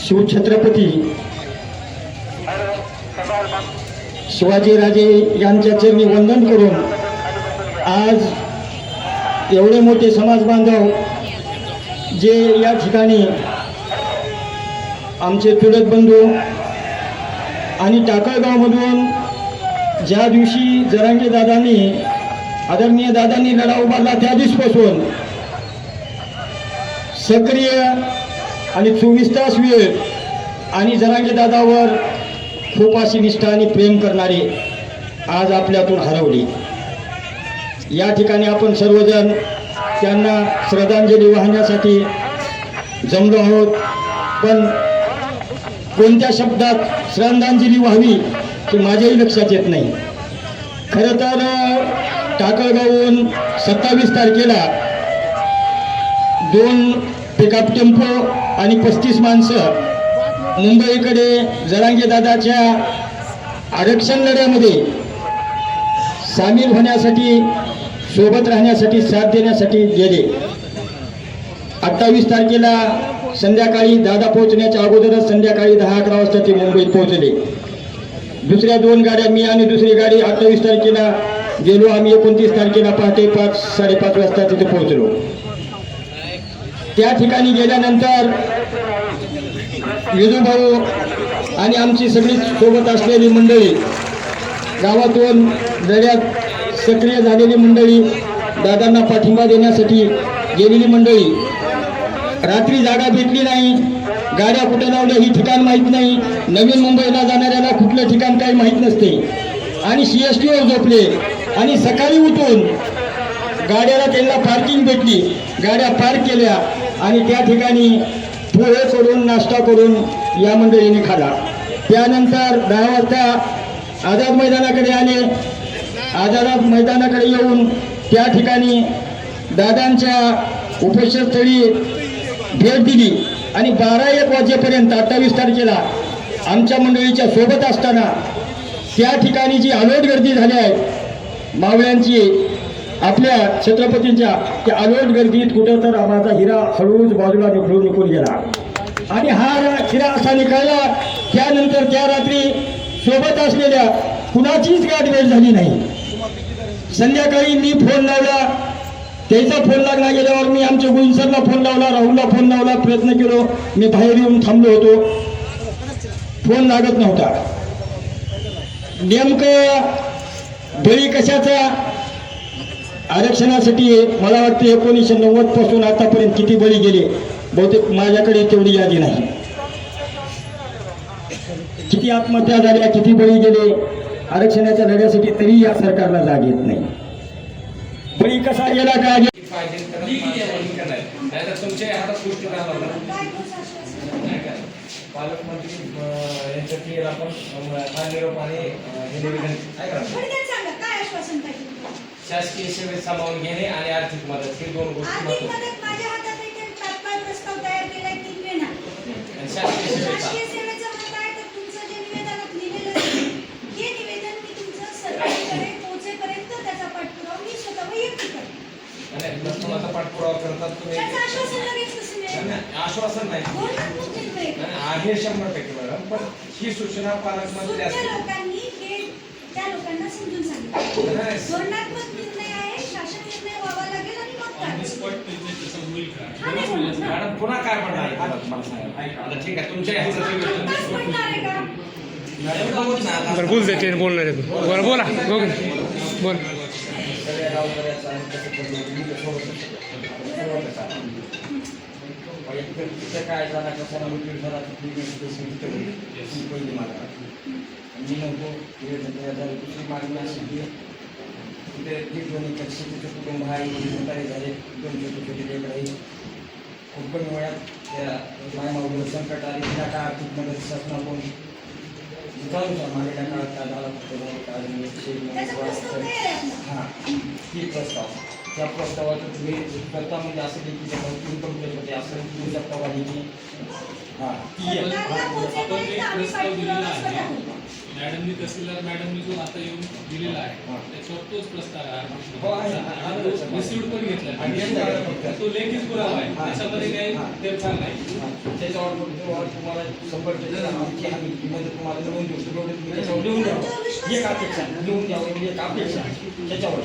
शिवछत्रपती शिवाजीराजे यांच्या चरणी वंदन करून आज एवढे मोठे समाज बांधव जे या ठिकाणी आमचे चुलत बंधू आणि टाकळगावमधून ज्या दिवशी जरांगे दादांनी आदरणीय दादांनी लढा उभारला त्या दिवसपासून सक्रिय आणि चोवीस तास वेळ आणि जरांगे दादावर खूप अशी निष्ठा आणि प्रेम करणारे आज आपल्यातून हरवली. या ठिकाणी आपण सर्वजण त्यांना श्रद्धांजली वाहण्यासाठी जमलो आहोत. पण कोणत्या शब्दात श्रद्धांजली व्हावी हे माझ्याही लक्षात येत नाही. खरं तर टाकळगावहून सत्तावीस तारखेला दोन पिकअप टेम्पो आणि पस्तीस माणसं मुंबईकडे जरांगे दादाच्या आरक्षण लढ्यामध्ये सामील होण्यासाठी सोबत राहण्यासाठी साथ देण्यासाठी गेले. अठ्ठावीस तारखेला संध्याकाळी दादा पोहोचण्याच्या अगोदरच संध्याकाळी दहा अकरा वाजता ते मुंबईत पोहोचले. दुसऱ्या दोन गाड्या मी आणि दुसरी गाडी अठ्ठावीस तारखेला गेलो. आम्ही एकोणतीस तारखेला पहाटे पाच साडेपाच वाजता तिथे पोहोचलो. त्या ठिकाणी गेल्यानंतर विजूभाऊ आणि आमची सगळी सोबत असलेली मंडळी गावातून लढ्यात सक्रिय झालेली मंडळी दादांना पाठिंबा देण्यासाठी गेलेली मंडळी. रात्री जागा भेटली नाही गाड्या कुठे लावल्या ही ठिकाण माहीत नाही नवीन मुंबईला जाणाऱ्याला कुठलं ठिकाण काही माहीत नसते. आणि सी एस टीवर झोपले आणि सकाळी उठून गाड्याला त्यांना पार्किंग भेटली. गाड्या पार्क केल्या आणि त्या ठिकाणी पोहे करून नाश्ता करून या मंडळीने खाला त्यानंतर दहा वाजता आझाद मैदानाकडे आले आझाद मैदानाकडे येऊन त्या ठिकाणी दादांच्या उपेक्षस्थळी भेट दिली. आणि बारा एक वाजेपर्यंत अठ्ठावीस तारखेला आमच्या मंडळीच्या सोबत असताना त्या ठिकाणी जी अलोट गर्दी झाली आहे मावळ्यांची आपल्या छत्रपतींच्या त्या अलोट गर्दीत कुठं तर आम्हाला हिरा हळूच बाजूला निघून निघून गेला. आणि हा हिरा असा निघाला त्यानंतर त्या रात्री सोबत असलेल्या कुणाचीच गाठ वेळ झाली नाही. संध्याकाळी मी फोन लावला. त्याचा फोन लागला गेल्यावर मी आमच्या गुंसरला फोन लावला राहुलला फोन लावला प्रयत्न केलो. मी बाहेर येऊन थांबलो होतो. फोन लागत नव्हता. नेमकं बळी कशाचा? आरक्षणासाठी मला वाटतं एकोणीसशे नव्वदपासून आतापर्यंत किती बळी गेले? बहुतेक माझ्याकडे तेवढी यादी नाही. किती आत्महत्या झाल्या किती बळी गेले? आरक्षणाच्या लढ्यासाठी तरी या सरकारला जाग येत नाही. बळी कसा गेला का? पालकमंत्री यांच्या आपण आणि हे निवेदन काय करा शासकीय सेवेत सामावून घेणे आणि आर्थिक मदत हे दोन गोष्टी शासकीय सेवेचा हे त्याचा पाठपुरावा करतात तुम्ही आश्वासन नाही, आहे. शंभर टक्के मॅडम पण ही सूचना पालकमंत्री सुज्ञ असतील लोकांनी हे त्या लोकांना समजून सांगितलं नाही, धोरणात्मक निर्णय आहे शासन निर्णय व्हावा लागेल आणि मग काय हा, नाही होणार ना. मॅडम पुन्हा काय म्हणणार मला सांगा ठीक आहे तुमच्या ह्याचं बोल देते बोलणार आहे बरं बोला बघ बोल काय झाला कशाला मृत्यू झाला. मी झालं. दुसरी मागणी अशी की तिथे जे शेतीचं कुटुंब आहे झाले दोन छोटे छोटे लेकरं आहे कमी वयात त्या मायमाऊलीवर संकट आले. काय आर्थिक मदत शासनाकडून मागेल्या काळात काय झाला फक्त प्रस्ताव. हा ती प्रस्ताव. त्या प्रस्तावाचं तुम्ही करता म्हणजे असं की असं प्रस्ताव हा ती करू. मॅडमनी तहसीलदार मॅडमनी जो आता येऊन दिलेला आहे हा. त्याच्यावर तोच प्रस्ताव हो, आहे. रिसिव्ह पण घेतला. तो लेखीच पुरावा आहे हा. त्याच्यामध्ये काही हा. तेरफार नाही हा, त्याच्यावर तुम्हाला आम्ही मदत तुम्हाला देऊ तेवढं तुम्ही त्याच्यावर लिहून द्यावं एक अपेक्षा लिहून द्यावं म्हणजे एक अपेक्षा त्याच्यावर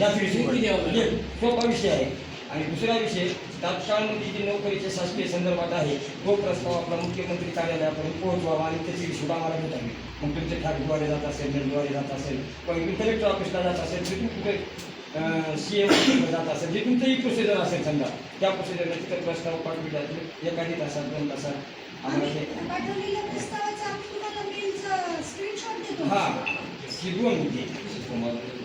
सोपा विषय आहे आणि दुसरा विषय तात्काळमध्ये जी नोकरीच्या शासकीय संदर्भात आहे तो प्रस्ताव आपला मुख्यमंत्री कार्यालयापर्यंत पोहोचवावा आणि त्याची रिशूट आम्हाला भेटावी मग तुमचे ठाकद्वारे जात असेल नेटद्वारे जात असेल किंवा कलेक्टर ऑफिसला जात असेल तिथून कुठे सी एम जात असेल जे तुमचंही प्रोसिजर असेल समजा त्या प्रोसिजरला तिथं प्रस्ताव पाठवले जातील एखादी तासात दोन तासात. आम्हाला हा ही दोन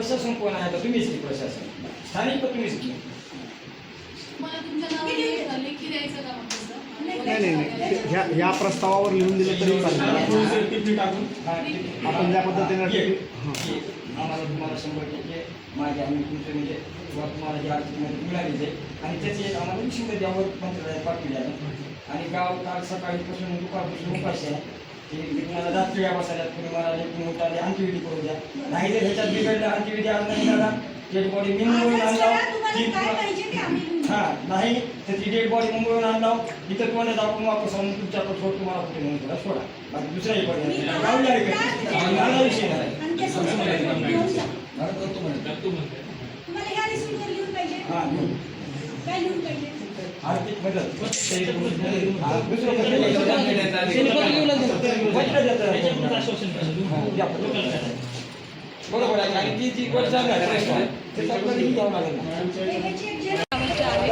प्रशासन कोण आहे तर तुम्हीच की प्रशासन स्थानिक पण तुम्हीच की मला तुमच्या नावाने लेखी द्यायचं का मग तसं? नाही, नाही नाही ह्या ह्या प्रस्तावावर लिहून दिलं तरी चालेल हा, ठीक आपण ज्या पद्धतीने ये, ये. आम्हाला तुम्हाला शंभर टक्के माझ्या आम्ही तुमचे म्हणजे किंवा तुम्हाला जी आर्थिक मदत मिळालीच आहे आणि त्याची एक आम्हाला विषय द्यावर मंत्रालयात पाठविले आहे आणि गाव काल सकाळीपासून दुपारपासून उपाशी आहे मला ते या बसायला तुम्ही मला लेखून उठाले अंत्यविधी करू द्या नाही तर ह्याच्यात बिघडलं अंत्यविधी आज नाही झाला डेड बॉडी मी मुंबईवरून आणला हा नाही तर ती डेड बॉडी मुंबईवरून आणला इथं तुम्हाला आपण वापस आणून तुमच्याकडे सोड तुम्हाला कुठे म्हणून थोडा सोडा बाकी दुसराही बॉडी आम्हाला विषय नाही हा आर्थिक मदत दुसरं बरोबर आहे आणि ती जी गोष्ट आहे, लागेल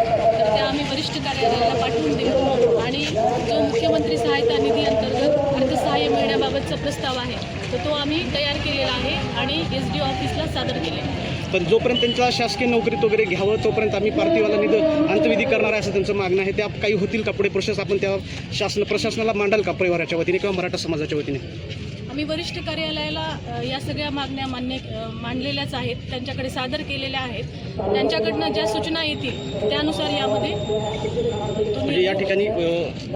तर त्या आम्ही वरिष्ठ कार्यालयाला पाठवून देऊ. आणि जो मुख्यमंत्री सहायता निधी अंतर्गत अर्थसहाय्य मिळण्याबाबतचा प्रस्ताव आहे. तर तो आम्ही तयार केलेला आहे आणि एस डी ऑफिसला सादर केलेला आहे. पण जोपर्यंत त्यांच्या शासकीय नोकरीत वगैरे घ्यावं तोपर्यंत आम्ही पार्थिवाला निध अंतविधी करणार आहे असं त्यांचं मागणं आहे. त्या काही होतील का पुढे प्रोसेस? आपण त्या शासन प्रशासनाला मांडाल का परिवाराच्या वतीने किंवा मराठा समाजाच्या वतीने? आम्ही वरिष्ठ कार्यालयाला या सगळ्या मागण्या मान्य मांडलेल्याच आहेत त्यांच्याकडे सादर केलेल्या आहेत. त्यांच्याकडनं ज्या सूचना येतील त्यानुसार यामध्ये म्हणजे या ठिकाणी